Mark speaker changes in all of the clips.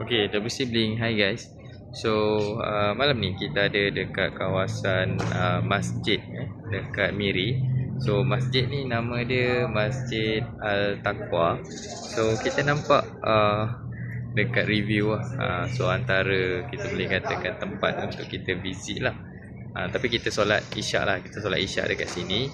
Speaker 1: Okay, double sibling. Hi guys. So, uh, malam ni kita ada dekat kawasan uh, masjid eh, dekat Miri. So, masjid ni nama dia Masjid Al-Taqwa. So, kita nampak uh, dekat review lah. Uh, so, antara kita boleh katakan tempat untuk kita visit lah. Uh, tapi kita solat isyak lah. Kita solat isyak dekat sini.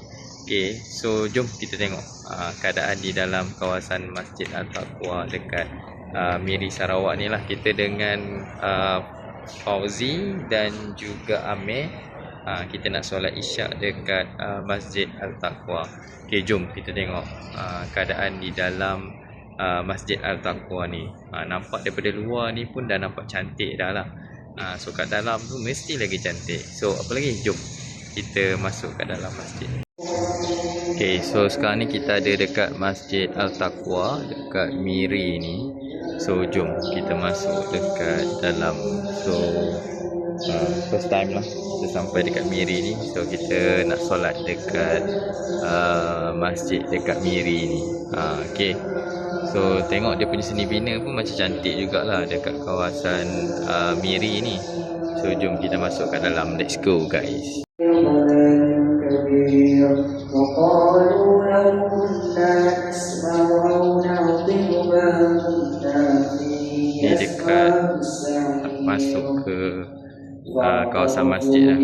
Speaker 1: Okay, so jom kita tengok uh, keadaan di dalam kawasan Masjid Al-Taqwa dekat uh, Miri Sarawak ni lah kita dengan uh, Fauzi dan juga Amir. Uh, kita nak solat isyak dekat uh, Masjid Al-Taqwa. Ok jom kita tengok uh, keadaan di dalam uh, Masjid Al-Taqwa ni. Uh, nampak daripada luar ni pun dah nampak cantik dah lah. Uh, so kat dalam tu mesti lagi cantik. So apa lagi? Jom kita masuk ke dalam masjid. Okay, so sekarang ni kita ada dekat Masjid Al-Taqwa dekat Miri ni So jom kita masuk dekat dalam So uh, first time lah kita sampai dekat Miri ni So kita nak solat dekat uh, masjid dekat Miri ni uh, Okay So tengok dia punya seni bina pun macam cantik jugalah dekat kawasan uh, Miri ni So jom kita masuk kat dalam Let's go guys
Speaker 2: وقالوا
Speaker 1: Ni dekat nak masuk ke uh, kawasan masjid lah.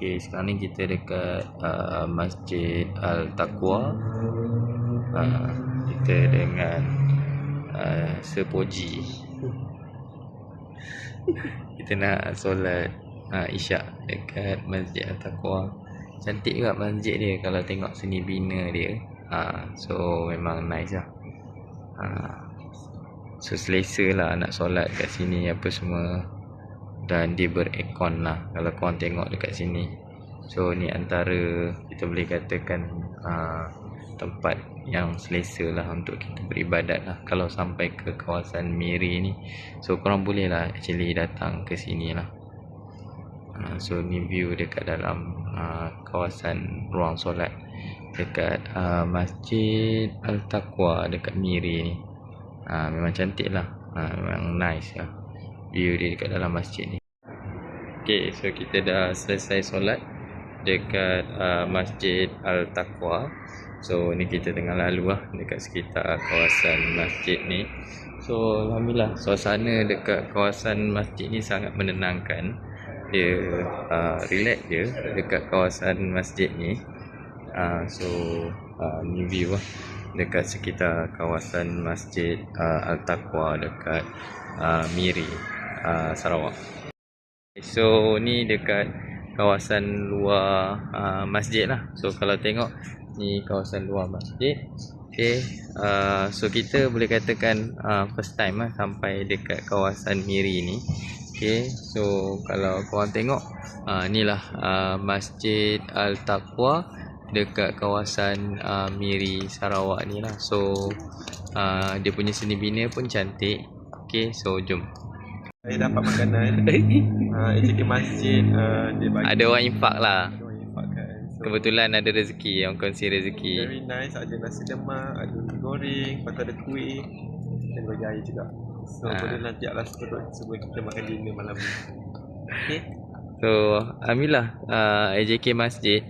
Speaker 1: Okay, sekarang ni kita dekat uh, Masjid Al-Taqwa uh, Kita dengan uh, Sepoji Kita nak solat uh, Isyak dekat Masjid Al-Taqwa. Cantik juga masjid dia kalau tengok seni bina dia. Uh, So memang nice lah. Uh, So selesa lah nak solat kat sini apa semua. Dan dia berekon lah kalau korang tengok dekat sini. So ni antara kita boleh katakan uh, tempat yang selesa lah untuk kita beribadat lah. Kalau sampai ke kawasan Miri ni so korang boleh lah actually datang ke sini lah. Uh, so ni view dekat dalam uh, kawasan ruang solat dekat uh, Masjid Al-Taqwa dekat Miri ni. Uh, memang cantik lah. Uh, memang nice lah view dia dekat dalam masjid ni. Okay, so kita dah selesai solat dekat uh, Masjid Al-Taqwa. So, ni kita tengah lalu lah dekat sekitar kawasan masjid ni. So, Alhamdulillah, suasana dekat kawasan masjid ni sangat menenangkan. Dia uh, relax je dekat kawasan masjid ni. Uh, so, uh, ni view lah dekat sekitar kawasan Masjid uh, Al-Taqwa dekat uh, Miri, uh, Sarawak. So ni dekat kawasan luar uh, masjid lah. So kalau tengok ni kawasan luar masjid Okay uh, So kita boleh katakan uh, first time lah sampai dekat kawasan Miri ni. Okay so kalau korang tengok uh, Ni lah uh, Masjid Al-Taqwa Dekat kawasan uh, Miri Sarawak ni lah. So uh, dia punya seni bina pun cantik. Okay so jom.
Speaker 3: Saya dapat makanan uh, AJK masjid uh, dia bagi
Speaker 1: Ada orang infak lah.
Speaker 3: Ada orang infakkan so,
Speaker 1: Kebetulan ada rezeki Yang kongsi rezeki.
Speaker 3: very nice ada nasi lemak ada mi goreng lepas ada kuih dan bagi air juga. So
Speaker 1: Ah.
Speaker 3: boleh nanti lah sebelum, sebelum kita makan dinner malam ni. Okay
Speaker 1: So Alhamdulillah uh, AJK Masjid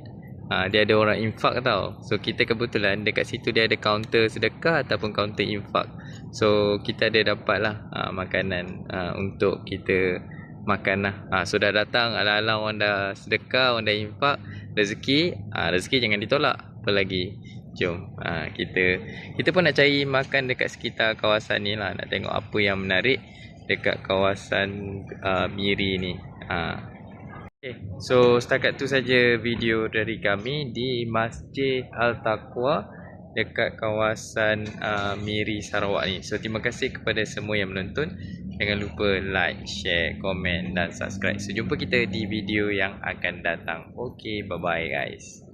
Speaker 1: uh, Dia ada orang infak tau. So kita kebetulan Dekat situ dia ada kaunter sedekah Ataupun kaunter infak. So kita ada dapat lah uh, Makanan uh, Untuk kita Makan lah. Uh, So dah datang Alang-alang orang dah sedekah Orang dah infak Rezeki uh, Rezeki jangan ditolak Apa lagi. Jom uh, kita Kita pun nak cari makan Dekat sekitar kawasan ni lah. Nak tengok apa yang menarik Dekat kawasan uh, Miri ni. Uh, Okay, so setakat tu saja video dari kami di Masjid Al-Taqwa dekat kawasan uh, Miri Sarawak ni. So terima kasih kepada semua yang menonton. Jangan lupa like, share, komen dan subscribe. So jumpa kita di video yang akan datang. Okay, bye-bye guys.